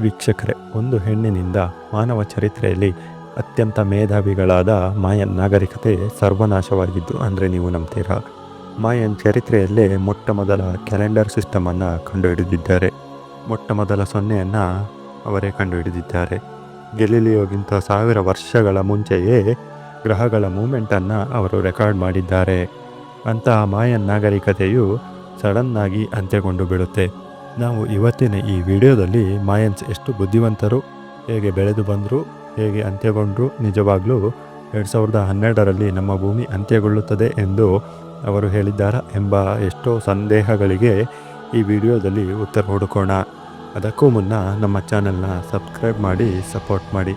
ವೀಕ್ಷಕರೇ, ಒಂದು ಹೆಣ್ಣಿನಿಂದ ಮಾನವ ಚರಿತ್ರೆಯಲ್ಲಿ ಅತ್ಯಂತ ಮೇಧಾವಿಗಳಾದ ಮಾಯನ್ ನಾಗರಿಕತೆ ಸರ್ವನಾಶವಾಗಿದ್ದು ಅಂದರೆ ನೀವು ನಂಬ್ತೀರಾ? ಮಾಯನ್ ಚರಿತ್ರೆಯಲ್ಲೇ ಮೊಟ್ಟ ಮೊದಲ ಕ್ಯಾಲೆಂಡರ್ ಸಿಸ್ಟಮನ್ನು ಕಂಡುಹಿಡಿದಿದ್ದಾರೆ. ಮೊಟ್ಟ ಮೊದಲ ಸೊನ್ನೆಯನ್ನು ಅವರೇ ಕಂಡುಹಿಡಿದಿದ್ದಾರೆ. ಗೆಲಿಲಿಯೋಗಿಂತ ಸಾವಿರ ವರ್ಷಗಳ ಮುಂಚೆಯೇ ಗ್ರಹಗಳ ಮೂಮೆಂಟನ್ನು ಅವರು ರೆಕಾರ್ಡ್ ಮಾಡಿದ್ದಾರೆ. ಅಂತಹ ಮಾಯನ್ ನಾಗರಿಕತೆಯು ಸಡನ್ನಾಗಿ ಅಂತ್ಯಗೊಂಡು ಬಿಡುತ್ತೆ. ನಾವು ಇವತ್ತಿನ ಈ ವಿಡಿಯೋದಲ್ಲಿ ಮಾಯನ್ಸ್ ಎಷ್ಟು ಬುದ್ಧಿವಂತರು, ಹೇಗೆ ಬೆಳೆದು ಬಂದರು, ಹೇಗೆ ಅಂತ್ಯಗೊಂಡರು, ನಿಜವಾಗ್ಲೂ ಎರಡು ಸಾವಿರದ ಹನ್ನೆರಡರಲ್ಲಿ ನಮ್ಮ ಭೂಮಿ ಅಂತ್ಯಗೊಳ್ಳುತ್ತದೆ ಎಂದು ಅವರು ಹೇಳಿದ್ದಾರಾ ಎಂಬ ಎಷ್ಟೋ ಸಂದೇಹಗಳಿಗೆ ಈ ವಿಡಿಯೋದಲ್ಲಿ ಉತ್ತರ ಹುಡುಕೋಣ. ಅದಕ್ಕೂ ಮುನ್ನ ನಮ್ಮ ಚಾನೆಲ್ನ ಸಬ್ಸ್ಕ್ರೈಬ್ ಮಾಡಿ, ಸಪೋರ್ಟ್ ಮಾಡಿ.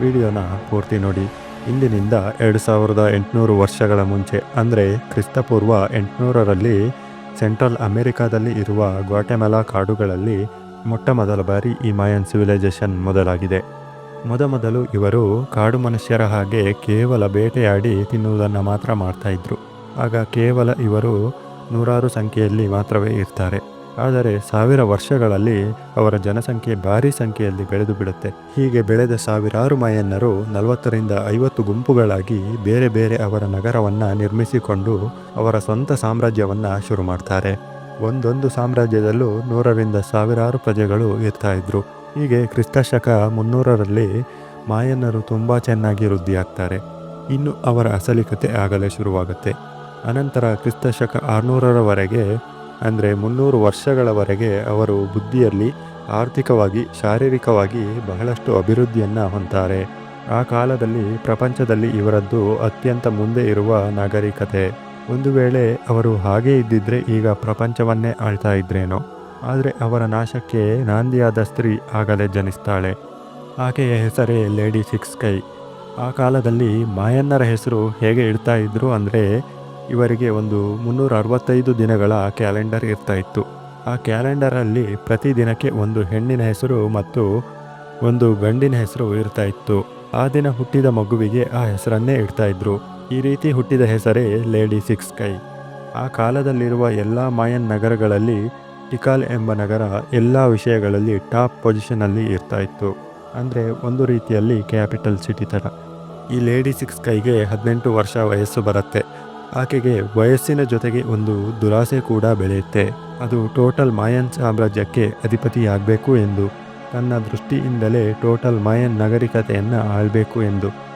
ವಿಡಿಯೋನ ಪೂರ್ತಿ ನೋಡಿ. ಇಂದಿನಿಂದ ಎರಡು ಸಾವಿರದ ಎಂಟುನೂರು ವರ್ಷಗಳ ಮುಂಚೆ, ಅಂದರೆ ಕ್ರಿಸ್ತಪೂರ್ವ ಎಂಟುನೂರರಲ್ಲಿ ಸೆಂಟ್ರಲ್ ಅಮೆರಿಕಾದಲ್ಲಿ ಇರುವ ಗ್ವಾಟೆಮಲಾ ಕಾಡುಗಳಲ್ಲಿ ಮೊಟ್ಟ ಮೊದಲ ಬಾರಿ ಈ ಮಾಯನ್ ಸಿವಿಲೈಸೇಷನ್ ಮೊದಲಾಗಿದೆ. ಮೊದಮೊದಲು ಇವರು ಕಾಡು ಮನುಷ್ಯರ ಹಾಗೆ ಕೇವಲ ಬೇಟೆಯಾಡಿ ತಿನ್ನುವುದನ್ನು ಮಾತ್ರ ಮಾಡ್ತಾ ಇದ್ರು. ಆಗ ಕೇವಲ ಇವರು ನೂರಾರು ಸಂಖ್ಯೆಯಲ್ಲಿ ಮಾತ್ರವೇ ಇರ್ತಾರೆ. ಆದರೆ ಸಾವಿರ ವರ್ಷಗಳಲ್ಲಿ ಅವರ ಜನಸಂಖ್ಯೆ ಭಾರಿ ಸಂಖ್ಯೆಯಲ್ಲಿ ಬೆಳೆದು ಬಿಡುತ್ತೆ. ಹೀಗೆ ಬೆಳೆದ ಸಾವಿರಾರು ಮಾಯನ್ನರು ನಲವತ್ತರಿಂದ ಐವತ್ತು ಗುಂಪುಗಳಾಗಿ ಬೇರೆ ಬೇರೆ ಅವರ ನಗರವನ್ನು ನಿರ್ಮಿಸಿಕೊಂಡು ಅವರ ಸ್ವಂತ ಸಾಮ್ರಾಜ್ಯವನ್ನು ಶುರು ಮಾಡ್ತಾರೆ. ಒಂದೊಂದು ಸಾಮ್ರಾಜ್ಯದಲ್ಲೂ ನೂರರಿಂದ ಸಾವಿರಾರು ಪ್ರಜೆಗಳು ಇರ್ತಾ ಇದ್ರು. ಹೀಗೆ ಕ್ರಿಸ್ತಶಕ ಮುನ್ನೂರರಲ್ಲಿ ಮಾಯನ್ನರು ತುಂಬ ಚೆನ್ನಾಗಿ ವೃದ್ಧಿಯಾಗ್ತಾರೆ. ಇನ್ನು ಅವರ ಅಸಲಿಕತೆ ಆಗಲೇ ಶುರುವಾಗುತ್ತೆ. ಅನಂತರ ಕ್ರಿಸ್ತಶಕ ಆರುನೂರರವರೆಗೆ ಅಂದರೆ ಮುನ್ನೂರು ವರ್ಷಗಳವರೆಗೆ ಅವರು ಬುದ್ಧಿಯಲ್ಲಿ, ಆರ್ಥಿಕವಾಗಿ, ಶಾರೀರಿಕವಾಗಿ ಬಹಳಷ್ಟು ಅಭಿವೃದ್ಧಿಯನ್ನು ಹೊಂತಾರೆ ಆ ಕಾಲದಲ್ಲಿ ಪ್ರಪಂಚದಲ್ಲಿ ಇವರದ್ದು ಅತ್ಯಂತ ಮುಂದೆ ಇರುವ ನಾಗರಿಕತೆ. ಒಂದು ವೇಳೆ ಅವರು ಹಾಗೆ ಇದ್ದಿದ್ರೆ ಈಗ ಪ್ರಪಂಚವನ್ನೇ ಆಳ್ತಾ ಇದ್ರೇನೋ? ಆದರೆ ಅವರ ನಾಶಕ್ಕೆ ನಾಂದಿಯಾದ ಸ್ತ್ರೀ ಆಗಲೇ ಜನಿಸ್ತಾಳೆ. ಆಕೆಯ ಹೆಸರೇ ಲೇಡಿ ಸಿಕ್ಸ್ ಕೈ. ಆ ಕಾಲದಲ್ಲಿ ಮಾಯನ್ನರ ಹೆಸರು ಹೇಗೆ ಇಡ್ತಾ ಇದ್ರು ಅಂದರೆ ಇವರಿಗೆ ಒಂದು ಮುನ್ನೂರ ಅರವತ್ತೈದು ದಿನಗಳ ಕ್ಯಾಲೆಂಡರ್ ಇರ್ತಾ ಇತ್ತು. ಆ ಕ್ಯಾಲೆಂಡರಲ್ಲಿ ಪ್ರತಿ ದಿನಕ್ಕೆ ಒಂದು ಹೆಣ್ಣಿನ ಹೆಸರು ಮತ್ತು ಒಂದು ಗಂಡಿನ ಹೆಸರು ಇರ್ತಾ ಇತ್ತು. ಆ ದಿನ ಹುಟ್ಟಿದ ಮಗುವಿಗೆ ಆ ಹೆಸರನ್ನೇ ಇಡ್ತಾ ಇದ್ರು. ಈ ರೀತಿ ಹುಟ್ಟಿದ ಹೆಸರೇ ಲೇಡಿ ಸಿಕ್ಸ್ ಕೈ. ಆ ಕಾಲದಲ್ಲಿರುವ ಎಲ್ಲ ಮಾಯನ್ ನಗರಗಳಲ್ಲಿ ಟಿಕಾಲ್ ಎಂಬ ನಗರ ಎಲ್ಲ ವಿಷಯಗಳಲ್ಲಿ ಟಾಪ್ ಪೊಸಿಷನಲ್ಲಿ ಇರ್ತಾ ಇತ್ತು. ಅಂದರೆ ಒಂದು ರೀತಿಯಲ್ಲಿ ಕ್ಯಾಪಿಟಲ್ ಸಿಟಿ ಥರ. ಈ ಲೇಡಿ ಸಿಕ್ಸ್ ಕೈಗೆ ಹದಿನೆಂಟು ವರ್ಷ ವಯಸ್ಸು ಬರುತ್ತೆ. ಆಕೆಗೆ ವಯಸ್ಸಿನ ಜೊತೆಗೆ ಒಂದು ದುರಾಸೆ ಕೂಡ ಬೆಳೆಯುತ್ತೆ. ಅದು ಟೋಟಲ್ ಮಾಯನ್ ಸಾಮ್ರಾಜ್ಯಕ್ಕೆ ಅಧಿಪತಿಯಾಗಬೇಕು ಎಂದು, ತನ್ನ ದೃಷ್ಟಿಯಿಂದಲೇ ಟೋಟಲ್ ಮಾಯನ್ ನಾಗರಿಕತೆಯನ್ನು ಆಳಬೇಕು ಎಂದು.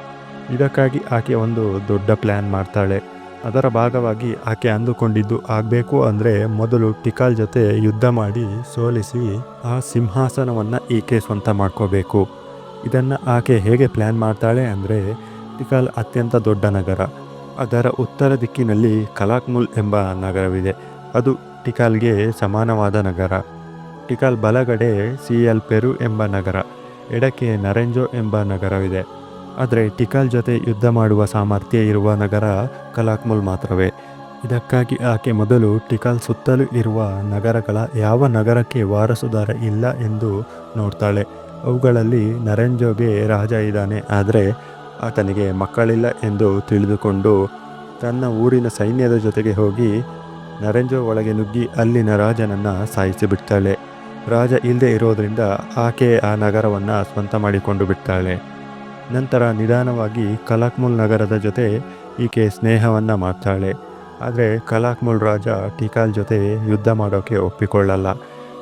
ಇದಕ್ಕಾಗಿ ಆಕೆ ಒಂದು ದೊಡ್ಡ ಪ್ಲ್ಯಾನ್ ಮಾಡ್ತಾಳೆ. ಅದರ ಭಾಗವಾಗಿ ಆಕೆ ಅಂದುಕೊಂಡಿದ್ದು ಆಗಬೇಕು ಅಂದರೆ ಮೊದಲು ಟಿಕಾಲ್ ಜೊತೆ ಯುದ್ಧ ಮಾಡಿ ಸೋಲಿಸಿ ಆ ಸಿಂಹಾಸನವನ್ನು ಈಕೆ ಸ್ವಂತ ಮಾಡ್ಕೋಬೇಕು. ಇದನ್ನು ಆಕೆ ಹೇಗೆ ಪ್ಲ್ಯಾನ್ ಮಾಡ್ತಾಳೆ ಅಂದರೆ, ಟಿಕಾಲ್ ಅತ್ಯಂತ ದೊಡ್ಡ ನಗರ. ಅದರ ಉತ್ತರ ದಿಕ್ಕಿನಲ್ಲಿ ಕಲಾಕ್ಮುಲ್ ಎಂಬ ನಗರವಿದೆ. ಅದು ಟಿಕಾಲ್ಗೆ ಸಮಾನವಾದ ನಗರ. ಟಿಕಾಲ್ ಬಲಗಡೆ ಸಿ ಎಲ್ ಪೆರು ಎಂಬ ನಗರ. ಎಡಕ್ಕೆ ನರೆಂಜೋ ಎಂಬ ನಗರವಿದೆ. ಆದರೆ ಟಿಕಾಲ್ ಜೊತೆ ಯುದ್ಧ ಮಾಡುವ ಸಾಮರ್ಥ್ಯ ಇರುವ ನಗರ ಕಲಾಕ್ಮುಲ್ ಮಾತ್ರವೇ. ಇದಕ್ಕಾಗಿ ಆಕೆ ಮೊದಲು ಟಿಕಾಲ್ ಸುತ್ತಲೂ ಇರುವ ನಗರಗಳ ಯಾವ ನಗರಕ್ಕೆ ವಾರಸುದಾರ ಇಲ್ಲ ಎಂದು ನೋಡ್ತಾಳೆ. ಅವುಗಳಲ್ಲಿ ನರೆಂಜೋಗೆ ರಾಜ ಇದ್ದಾನೆ. ಆದರೆ ಆತನಿಗೆ ಮಕ್ಕಳಿಲ್ಲ ಎಂದು ತಿಳಿದುಕೊಂಡು ತನ್ನ ಊರಿನ ಸೈನ್ಯದ ಜೊತೆಗೆ ಹೋಗಿ ನರೇಂದ್ರ ಒಳಗೆ ನುಗ್ಗಿ ಅಲ್ಲಿನ ರಾಜನನ್ನು ಸಾಯಿಸಿಬಿಡ್ತಾಳೆ ರಾಜ ಇಲ್ಲದೆ ಇರೋದರಿಂದ ಆಕೆ ಆ ನಗರವನ್ನು ಸ್ವಂತ ಮಾಡಿಕೊಂಡು ಬಿಡ್ತಾಳೆ. ನಂತರ ನಿಧಾನವಾಗಿ ಕಲಾಕ್ಮುಲ್ ನಗರದ ಜೊತೆ ಈಕೆ ಸ್ನೇಹವನ್ನು ಮಾಡ್ತಾಳೆ. ಆದರೆ ಕಲಾಕ್ಮುಲ್ ರಾಜ ಟಿಕಾಲ್ ಜೊತೆ ಯುದ್ಧ ಮಾಡೋಕ್ಕೆ ಒಪ್ಪಿಕೊಳ್ಳಲ್ಲ.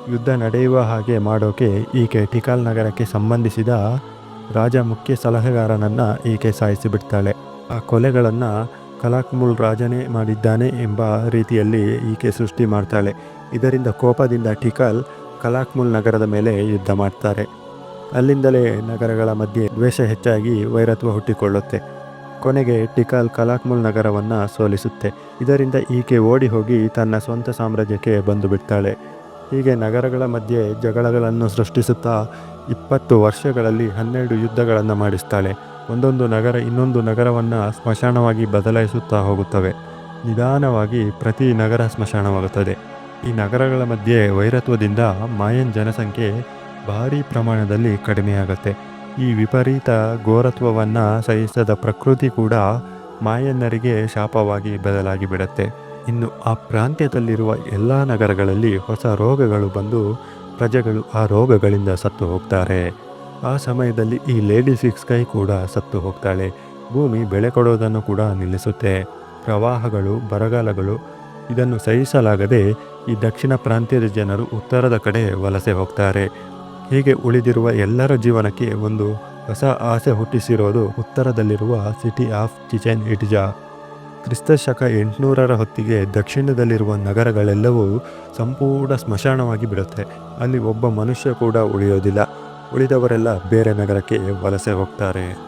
ಯುದ್ಧ ನಡೆಯುವ ಹಾಗೆ ಮಾಡೋಕೆ ಈಕೆ ಟಿಕಾಲ್ ನಗರಕ್ಕೆ ಸಂಬಂಧಿಸಿದ ರಾಜ ಮುಖ್ಯ ಸಲಹೆಗಾರನನ್ನು ಈಕೆ ಸಾಯಿಸಿಬಿಡ್ತಾಳೆ. ಆ ಕೊಲೆಗಳನ್ನು ಕಲಾಕ್ಮುಲ್ ರಾಜನೇ ಮಾಡಿದ್ದಾನೆ ಎಂಬ ರೀತಿಯಲ್ಲಿ ಈಕೆ ಸೃಷ್ಟಿ ಮಾಡ್ತಾಳೆ. ಇದರಿಂದ ಕೋಪದಿಂದ ಟಿಕಲ್ ಕಲಾಕ್ಮುಲ್ ನಗರದ ಮೇಲೆ ಯುದ್ಧ ಮಾಡ್ತಾರೆ. ಅಲ್ಲಿಂದಲೇ ನಗರಗಳ ಮಧ್ಯೆ ದ್ವೇಷ ಹೆಚ್ಚಾಗಿ ವೈರತ್ವ ಹುಟ್ಟಿಕೊಳ್ಳುತ್ತೆ. ಕೊನೆಗೆ ಟಿಕಲ್ ಕಲಾಕ್ಮುಲ್ ನಗರವನ್ನು ಸೋಲಿಸುತ್ತೆ. ಇದರಿಂದ ಈಕೆ ಓಡಿ ಹೋಗಿ ತನ್ನ ಸ್ವಂತ ಸಾಮ್ರಾಜ್ಯಕ್ಕೆ ಬಂದು ಬಿಡ್ತಾಳೆ ಹೀಗೆ ನಗರಗಳ ಮಧ್ಯೆ ಜಗಳಗಳನ್ನು ಸೃಷ್ಟಿಸುತ್ತಾ ಇಪ್ಪತ್ತು ವರ್ಷಗಳಲ್ಲಿ ಹನ್ನೆರಡು ಯುದ್ಧಗಳನ್ನು ಮಾಡಿಸ್ತಾಳೆ. ಒಂದೊಂದು ನಗರ ಇನ್ನೊಂದು ನಗರವನ್ನು ಸ್ಮಶಾನವಾಗಿ ಬದಲಾಯಿಸುತ್ತಾ ಹೋಗುತ್ತವೆ. ನಿಧಾನವಾಗಿ ಪ್ರತಿ ನಗರ ಸ್ಮಶಾನವಾಗುತ್ತದೆ. ಈ ನಗರಗಳ ಮಧ್ಯೆ ವೈರತ್ವದಿಂದ ಮಾಯನ್ ಜನಸಂಖ್ಯೆ ಭಾರೀ ಪ್ರಮಾಣದಲ್ಲಿ ಕಡಿಮೆಯಾಗುತ್ತೆ. ಈ ವಿಪರೀತ ಘೋರತ್ವವನ್ನು ಸಹಿಸದ ಪ್ರಕೃತಿ ಕೂಡ ಮಾಯನ್ನರಿಗೆ ಶಾಪವಾಗಿ ಬದಲಾಗಿ ಬಿಡುತ್ತೆ ಇನ್ನು ಆ ಪ್ರಾಂತ್ಯದಲ್ಲಿರುವ ಎಲ್ಲ ನಗರಗಳಲ್ಲಿ ಹೊಸ ರೋಗಗಳು ಬಂದು ಪ್ರಜೆಗಳು ಆ ರೋಗಗಳಿಂದ ಸತ್ತು ಹೋಗ್ತಾರೆ. ಆ ಸಮಯದಲ್ಲಿ ಈ ಲೇಡಿ ಸಿಕ್ಸ್ ಕೈ ಕೂಡ ಸತ್ತು ಹೋಗ್ತಾಳೆ. ಭೂಮಿ ಬೆಳೆ ಕೊಡೋದನ್ನು ಕೂಡ ನಿಲ್ಲಿಸುತ್ತೆ. ಪ್ರವಾಹಗಳು, ಬರಗಾಲಗಳು ಇದನ್ನು ಸಹಿಸಲಾಗದೆ ಈ ದಕ್ಷಿಣ ಪ್ರಾಂತ್ಯದ ಜನರು ಉತ್ತರದ ಕಡೆ ವಲಸೆ ಹೋಗ್ತಾರೆ. ಹೀಗೆ ಉಳಿದಿರುವ ಎಲ್ಲರ ಜೀವನಕ್ಕೆ ಒಂದು ಹೊಸ ಆಸೆ ಹುಟ್ಟಿಸಿರೋದು ಉತ್ತರದಲ್ಲಿರುವ ಸಿಟಿ ಆಫ್ ಚಿಚೆನ್ ಇಟ್ಜಾ. ಕ್ರಿಸ್ತ ಶಕ ಎಂಟುನೂರರ ಹೊತ್ತಿಗೆ ದಕ್ಷಿಣದಲ್ಲಿರುವ ನಗರಗಳೆಲ್ಲವೂ ಸಂಪೂರ್ಣ ಸ್ಮಶಾನವಾಗಿ ಬಿಡುತ್ತೆ. ಅಲ್ಲಿ ಒಬ್ಬ ಮನುಷ್ಯ ಕೂಡ ಉಳಿಯೋದಿಲ್ಲ. ಉಳಿದವರೆಲ್ಲ ಬೇರೆ ನಗರಕ್ಕೆ ವಲಸೆ ಹೋಗ್ತಾರೆ.